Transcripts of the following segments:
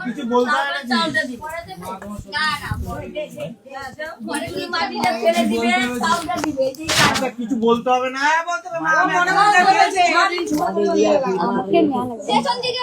কিছু বলতে হবে নাকি? কিছু বলতে হবে না স্টেশন দিকে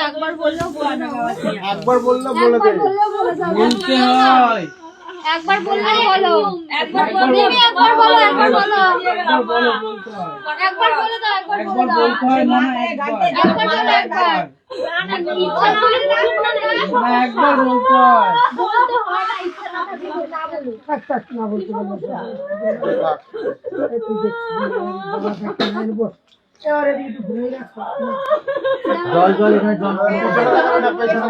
একবার বললেও বলে একবার বললে বলে বলতে হয়। একবার বললে বলো। একবার বললে একবার বলো একবার বলো একবার বলো। বলতে হয় একবার বলে। দাও একবার বলে দাও। বলতে হয় না বলো একবার বলতে হয়। না বলতে জল জল এখানে জল পেছনে